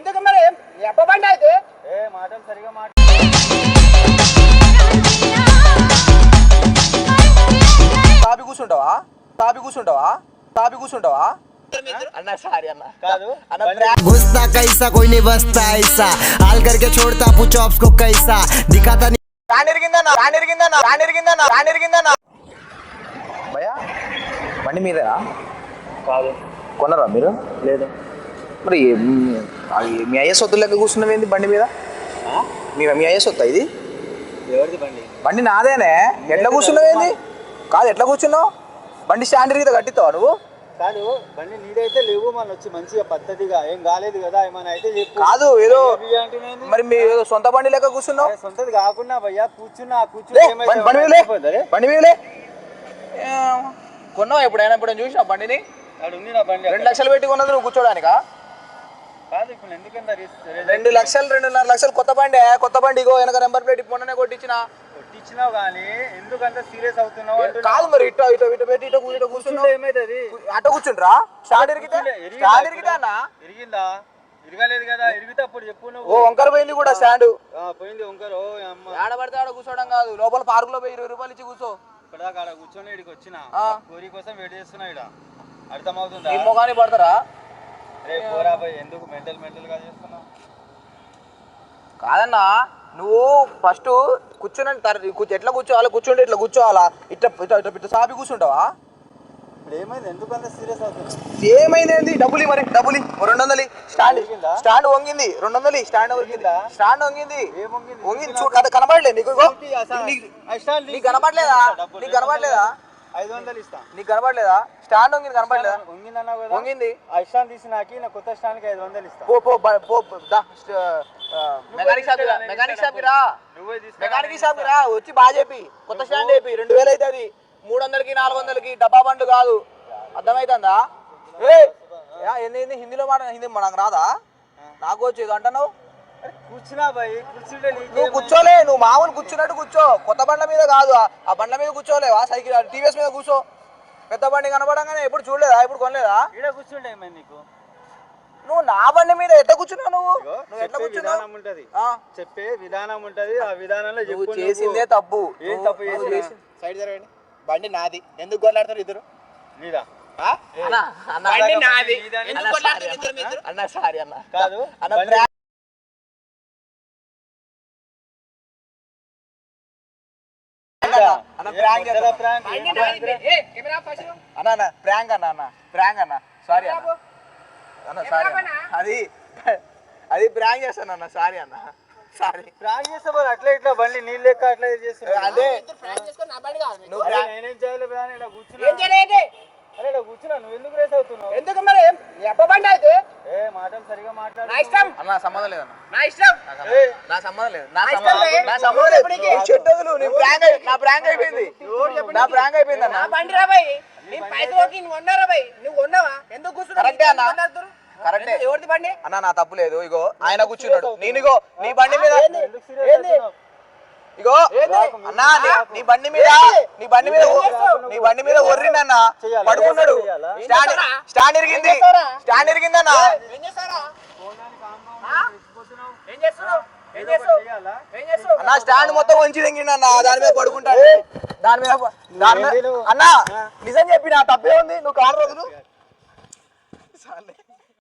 ఎందుకు మరి ఎప్పబండి అయితే ఏ మాటలు సరిగా మాట తాపి కూర్చుంటావా తాపి కూర్చుంటావా తాపి కూర్చుంటావా అన్న సారీ అన్న కాదు అన్న బండి- బ్రా- घुसता कैसा कोई नहीं बसता ऐसा हाल करके छोड़ता पूछो ऑप्स को कैसा दिखाता नहीं ఫ్యాన్ ఇరిగిందన్న ఫ్యాన్ ఇరిగిందన్న ఫ్యాన్ ఇరిగిందన్న ఫ్యాన్ ఇరిగిందన్న భయ్యా బండి మీదేనా కాదు కొన్నారా మీరు లేదు మరి మీ- అయ్యే సొత్తు లెక్క కూర్చున్నవేంది బండి మీద? మీ మీ అయ్యే సొత్తా ఇది? ఎవరిది బండి? బండి నాదేనే. ఎట్లా కూర్చున్నావేంది కాదు ఎట్లా కూర్చున్నావు? బండి స్టాండ్ ఇరిగితే కట్టిస్తావా నువ్వు? కాదు బండి నీదైతే లేవు మన వచ్చి మంచిగా పద్ధతిగా. ఏం కాలేదు కదా ఏమైనా అయితే చెప్పు. కాదు ఏదో? మరి మీ ఏదో? సొంత బండి లెక్క కూర్చున్నావు? సొంతది కాకుండా భయ్యా కూర్చున్నా లే, కూర్చుని ఏమైతే బండి మీదలే? బండి మీదలే కొన్నావా ఎప్పుడైనా? ఇప్పుడు చూసినా బండిని? ఆడ ఉంది నా బండి రెండు లక్షలు పెట్టి కొన్నది నువ్వు కూర్చోడానికా కాదు ఇప్పుడు ఎందుకంత రిస్క్ రెండు లక్షలు రెండున్నర లక్షలు కొత్త బండి కొత్త బండి ఇగో వెనక నెంబర్ ప్లేట్ మొన్ననే కొట్టించిన. కొట్టించినావు కానీ ఎందుకంత సీరియస్ అవుతున్నావు. కాదు మరి ఇటో ఇటో ఇటో పెట్టి ఇటో ఇటో కూర్చుంటే ఏమైతుంది? అటు కూర్చుండ్రా? స్టాండ్ ఇరిగితే? ఇప్పుడు? ఇరిగితే అన్న? ఇరిగిందా? ఇరగలేదు కదా ఇరిగితే అప్పుడు చెప్పు ఓ వంకర పోయింది కూడా స్టాండ్. పోయింది వంకరు ఓ అమ్మ. ఆడ పడితే ఆడ కూర్చోవడం కాదు. లోపల పార్క్లో పోయి ఇరవై రూపాయలు ఇచ్చి కూర్చో. ఆడ కూర్చొని ఇక్కడికి వచ్చిన. కోరి కోసం వెయిట్ చేస్తున్నా ఇక్కడ అర్థమవుతుందా? ఈ మొగాని పడతారా? కాదన్నా నువ్వు ఫస్ట్ కూర్చుని ఎట్లా కూర్చోవాలా? కూర్చుంటే ఇట్లా కూర్చోవాలా? ఇట్లా ఇట్లా ఇట్లా సాపి కూర్చుంటావా? ఏమైంది? ఎందుకు అంత సీరియస్ అవుతుంది ఏమైంది డబ్బులు మరి డబ్బులు రెండు వందలు. స్టాండ్? స్టాండ్ వంగింది. రెండు వందలు. స్టాండ్ వంగింది? స్టాండ్ వంగింది. వంగింది? చూడు కనబడలేదు నీకు? నీకు- కనబడలేదా? నీకు కనబడలేదా? ఐదు వందలు ఇస్తా. నీకు కనబడలేదా స్టాండ్ వంగింది కనబడలేదా వంగిందన్నావు కదా? వంగింది. ఆ స్టాండ్ తీసి నాకి నా కొత్త స్టాండ్కి ఐదు వందలు ఇస్తా. పో పో పో దా. మెకానిక్ షాప్ మెకానిక్ షాప్ రా. నువ్వే మెకానిక్ షాప్. రా వచ్చి బాగా చెప్పి. కొత్త స్టాండ్ చెప్పి రెండు వేలు అవుతుంది మూడు వందలకి నాలుగు వందలకి డబ్బా బండు కాదు. అర్థమవుతుందా ఏ ఏంది హిందీలో మాట హిందీ మనకు రాదా? నాకు వచ్చి ఏదో అంటున్నావు? అరే, కూర్చున్నా భయ్ కూర్చుంటే నువ్వు? కూర్చోలే నువ్వు మామూలు కూర్చున్నట్టు కూర్చో. కొత్త బండ్ల మీద కాదు ఆ- బండ్ల మీద కూర్చోలేవా? సైకిల్ టీవీఎస్ మీద కూర్చో. పెద్ద బండి కనపడంగానే ఎప్పుడు చూడలేదా? ఎప్పుడు కొనలేదా? ఈడ కూర్చుంటే నీకు. నువ్వు నా బండి మీద ఎట్లా కూర్చున్నావు నువ్వు? నువ్వు ఎట్లా చెప్పే కూర్చున్నావు? విధానం ఉంటది. ఆ, చెప్పే విధానం ఉంటది. ఆ విధానంలో నువ్వు చెప్పు చేసిందే. తప్పు. ఏం తప్పు సైడ్ జరగండి బండి నాది. ఎందుకు కొట్లాడతారు ఇద్దరు? నీదా? అన్న అన్న బండి నాది. ఎందుకు కొట్లాడతారు ఇద్దరు మీ ఇద్దరు? అన్న సారీ అన్న. కాదు అన్న అన్న, ప్రాంక్? అన్న అన్న ప్రాంక్ అన్న సారీ అన్న. అన్న సారీ అన్న. అది అది ప్రాంక్ చేస్తాను అన్న సారీ అన్న. సారీ. ప్రాంక్ చేస్తే మరి అట్లా ఇట్లా బండి నీళ్ళు లెక్క అట్లా చేస్తున్నా అదే. నువ్వు నేనేం చేయలేదు బ్రాన్, ఈడ కూర్చున్నా. అరే నువ్వు ఎందుకు రేస్ అవుతున్నావు? ఎందుకు మరి? అయితే? ఏ నా అన్న సంబంధం నా ఇష్టం. ఏయ్, నా సంబంధం లేదు. నా నా సంబంధం ఇష్టం లే. నా సంబంధం లేదు. నేను చెడ్డదులు నేను ప్రాంక్ అయి- నా ప్రాంక్ అయిపోయింది. నా ప్రాంక్ అయిపోయింది నా అన్న బండి రా భయ్ నీ పైసలోకి నువ్వు కొన్నారా భయ్ నువ్వు కొన్నావా? ఎందుకు కూర్చున్నావు? కరెక్టే అన్న. ఎందుకు కొన్నారు? కరెక్టే. ఎందుకు? ఎవరిది బండి? అన్న నా తప్పు లేదు. ఇగో ఆయన కూర్చున్నాడు. నేను ఇగో నీ బండి మీద? ఇగో అన్నా నీ- నీ బండి మీద నీ బండి మీద నీ బండి మీద ఒర్రిందన్న? పడుకున్నాడు? స్టాండ్ స్టాండ్ ఇరిగింది. స్టాండ్ ఇరిగిందన్న ఏం చేస్తారా పోనడానికి కాంపౌండ్ ఆ? రెచ్చిపోతున్నావు. ఏం చేస్తున్నావు ఏం ఏదో చేస్తావు ఒకటి చేయాలా? ఏం చేస్తావు అన్న స్టాండ్ మొత్తం వంచి తెంగిండన్న దాని మీద పడుకుంటాడు దాని మీద దాని? అన్న నిజం చెప్పి నా తప్పే ఉంది నువ్వు కారు రోజులు